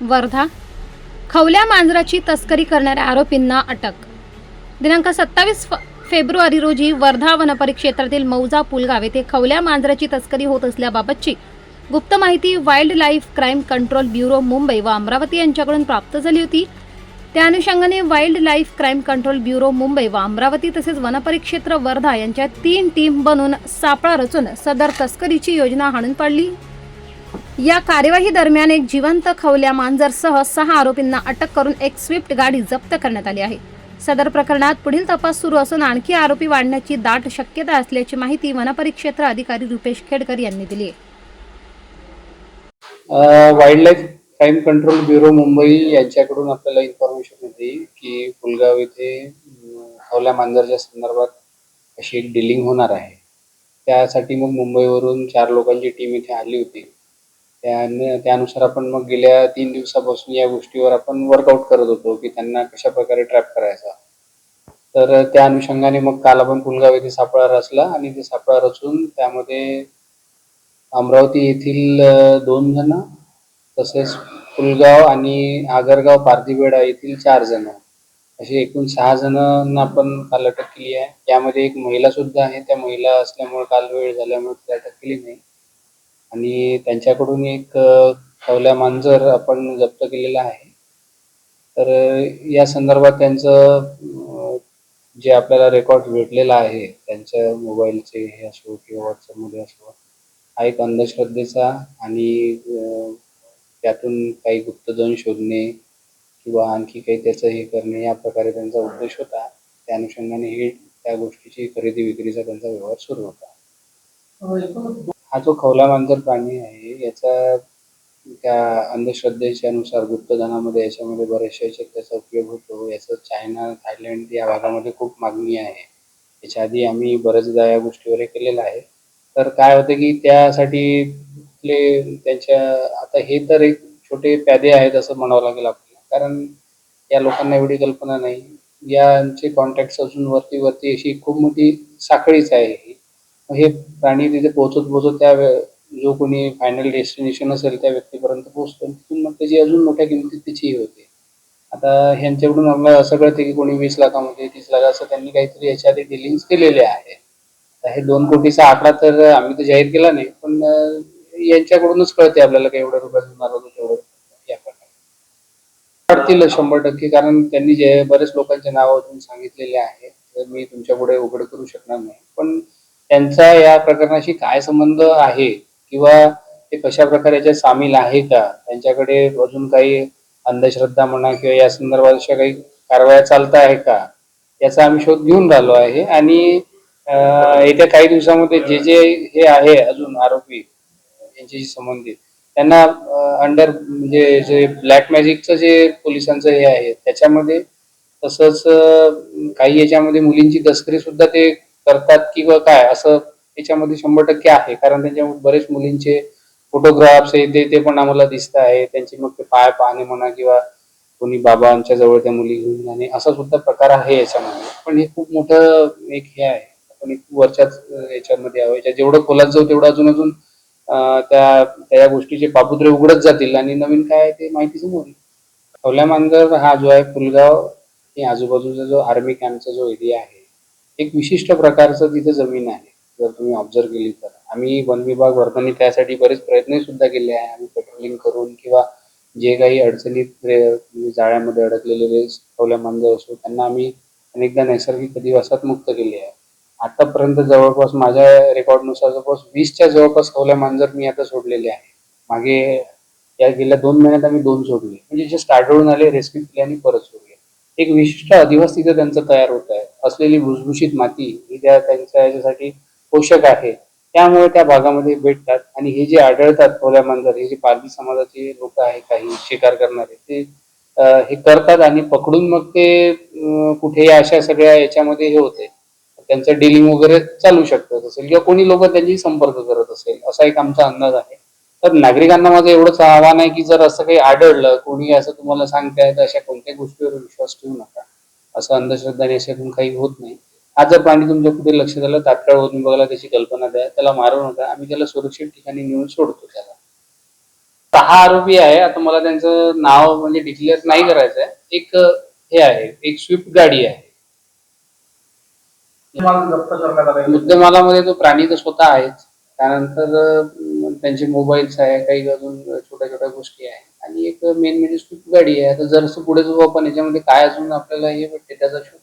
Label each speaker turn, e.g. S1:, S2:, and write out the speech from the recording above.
S1: वर्धा. खवल्या मांजराची तस्करी करणाऱ्या आरोपींना अटक. दिनांक सत्तावीस फेब्रुवारी रोजी वर्धा वनपरिक्षेत्रातील मौजा पुलगाव येथे खवल्या मांजराची तस्करी होत असल्याबाबतची गुप्त माहिती wild life crime control bureau Mumbai व अमरावती यांच्याकडून प्राप्त झाली होती. त्या अनुषंगाने wild life crime control bureau Mumbai व अमरावती तसेच वनपरिक्षेत्र वर्धा यांच्या तीन टीम बनून सापळा रचून सदर तस्करीची योजना हाणून पाडली. या कार्यवाही दरम्यान एक जिवंत खवल्या मांजरसह सहा आरोपींना अटक करून एक स्विफ्ट गाडी जप्त करण्यात आली आहे. सदर प्रकरणात पुढील तपास सुरू असून आणखी आरोपी वाढण्याची दाट शक्यता असल्याची माहिती वनपरिक्षेत्र अधिकारी रुपेश खेडकर यांनी दिली आहे.
S2: Wild life crime control bureau Mumbai यांच्याकडून आपल्याला इन्फॉर्मेशन होती की पुलगाव येथे खवल्या मांजरच्या संदर्भात अशी एक डिलिंग होणार आहे. त्यासाठी मग मुंबईवरून चार लोकांची टीम इथे आली होती. त्याने त्यानुसार आपण मग गेल्या तीन दिवसापासून या गोष्टीवर आपण वर्कआउट करत होतो की त्यांना कशा प्रकारे ट्रॅप करायचा. तर त्या अनुषंगाने मग काल आपण पुलगाव येथे सापळा रचला आणि ते सापळा रचून त्यामध्ये अमरावती येथील दोन जण तसेच पुलगाव आणि आगरगाव पार्थिवेडा येथील चार जण. असे एकूण सहा जणांना आपण काल अटक केली आहे. त्यामध्ये एक महिला सुद्धा आहे. त्या महिला असल्यामुळे काल वेळ झाल्यामुळे ती अटक केली नाही. आणि त्यांच्याकडून एक अ, खवल्या मांजर आपण जप्त केलेला आहे. तर या संदर्भात त्यांचं जे आपल्याला रेकॉर्ड भेटलेला आहे त्यांच्या मोबाईलचे हे असो किंवा व्हॉट्सअपमध्ये असो हा एक अंधश्रद्धेचा आणि त्यातून काही गुप्तधन शोधणे किंवा आणखी काही त्याचं हे करणे या प्रकारे त्यांचा उद्देश होता. त्या अनुषंगाने हे त्या गोष्टीची खरेदी विक्रीचा त्यांचा व्यवहार सुरू होता. हो, हा जो खवला मांजर प्राणी आहे याचा त्या अंधश्रद्धेच्या नुसार गुप्तधनामध्ये याच्यामध्ये बऱ्याचशा याच्यात त्याचा उपयोग होतो. याचं चायना थायलंड या भागामध्ये खूप मागणी आहे. याच्या आधी आम्ही बरेचदा या गोष्टीवर हे केलेलं आहे. तर काय होतं की त्यासाठी तिथले त्यांच्या आता हे तर एक छोटे प्यादे आहेत असं म्हणावं लागेल आपल्याला. कारण या लोकांना एवढी कल्पना नाही. यांचे कॉन्टॅक्ट अजून वरती वरती अशी खूप मोठी साखळीच आहे. हे प्राणी तिथे पोहोचत पोहोचत त्या जो कोणी फायनल डेस्टिनेशन असेल त्या व्यक्तीपर्यंत पोहोचतो. तिथून मग त्याची अजून मोठ्या किमतीत त्याची होते. आता ह्यांच्याकडून आम्हाला असं कळतं की कोणी वीस लाखामध्ये तीस लाख असं त्यांनी काहीतरी याच्या आधी डिलिंग्स केलेले आहे. हे दोन कोटीचा आकडा तर आम्ही तर जाहीर केला नाही पण यांच्याकडूनच कळते आपल्याला काही एवढ्या रुपयात होणार होतं तेवढं या वाढतील शंभर टक्के कारण त्यांनी जे बरेच लोकांचे नाव अजून सांगितलेले आहे. तर मी तुमच्यापुढे उघड करू शकणार नाही. पण त्यांचा या प्रकरणाशी काय संबंध आहे? किंवा ते कशा प्रकारे याच्यात सामील आहे का? त्यांच्याकडे अजून काही अंधश्रद्धा म्हणा किंवा या संदर्भात अशा काही कारवाया चालत आहे का? याचा आम्ही शोध घेऊन राहिलो आहे. आणि येत्या काही दिवसामध्ये जे जे हे आहे अजून आरोपी यांच्याशी संबंधित त्यांना अंडर म्हणजे जे ब्लॅक मॅजिकचं जे पोलिसांचं हे आहे त्याच्यामध्ये तसंच काही याच्यामध्ये मुलींची तस्करी सुद्धा ते करतात किंवा काय असं त्याच्यामध्ये शंभर टक्के आहे. कारण त्यांच्या बरेच मुलींचे फोटोग्राफ्स हे ते ते पण आम्हाला दिसत आहे. त्यांची मग ते पाय पाहणे म्हणा किंवा कोणी बाबांच्या जवळ त्या मुली घेऊन जाणे असा सुद्धा प्रकार आहे याच्यामध्ये. पण हे खूप मोठं एक हे आहे. आपण एक वरच्याच याच्यामध्ये आहोत. याच्या जेवढं खोलात जाऊ तेवढं अजून अजून त्या त्या गोष्टीचे पापुद्रे उघडत जातील. आणि नवीन काय आहे ते माहिती समोर येईल. खवल्या मांजर हा जो आहे पुलगाव हे आजूबाजूचा जो आर्मी कॅम्पचा जो एरिया आहे एक विशिष्ट प्रकारचं तिथे जमीन आहे. जर तुम्ही ऑब्झर्व केली तर. आम्ही वन विभाग वर्धनी त्यासाठी बरेच प्रयत्न सुद्धा केले आहे. आम्ही पेट्रोलिंग करून किंवा जे काही अडचणीत म्हणजे जाळ्यामध्ये अडकलेले खवल्या मांजर असो त्यांना आम्ही अनेकदा नैसर्गिक अधिवासात मुक्त केले आहे. आतापर्यंत जवळपास माझ्या रेकॉर्डनुसार जवळपास वीसच्या जवळपास खवल्या मांजर मी आता सोडलेले आहे. मागे या गेल्या दोन महिन्यात आम्ही दोन सोडले. म्हणजे जे स्टार्ट होऊन आले रेस्क्यू केले आणि परत सोडले. एक विशिष्ट अधिवास तिथे त्यांचं तयार होत आहे. असलेली भुसभुशीत माती ही त्या त्यांच्या याच्यासाठी पोषक आहे. त्यामुळे त्या भागामध्ये भेटतात आणि हे जे आढळतात थोड्या मांजर हे जे पारधी समाजाचे लोक आहे काही शिकार करणारे ते हे करतात आणि पकडून मग ते कुठे कुठेही अशा सगळ्या याच्यामध्ये हे होते. त्यांचं डिलिंग वगैरे चालू शकत असेल किंवा कोणी लोक त्यांची संपर्क करत असेल असा एक आमचा अंदाज आहे. तर नागरिकांना माझं एवढंच आव्हान आहे की जर असं काही आढळलं कोणी असं तुम्हाला सांगताय तर अशा कोणत्या गोष्टीवर विश्वास ठेवू नका. असं अंधश्रद्धाने याच्यातून काही होत नाही. आज जर प्राणी तुमच्या कुठे लक्ष झालं तात्काळ होत बघायला त्याची कल्पना द्या त्याला मारू नका आम्ही त्याला सुरक्षित ठिकाणी नेऊन सोडतो त्याला. सहा आरोपी आहे आता मला त्यांचं नाव म्हणजे डिक्लेअर नाही करायचं आहे एक हे आहे एक स्विफ्ट गाडी आहे. मुद्देमालामध्ये तो प्राणी तर स्वतः आहेच. त्यानंतर त्यांचे मोबाईल्स आहे काही अजून छोट्या छोट्या गोष्टी आहे. आणि एक मेन म्हणजे स्विफ्ट गाडी आहे. आता जर पुढे जाऊ आपण याच्यामध्ये काय अजून आपल्याला हे भेटते त्याचा शोध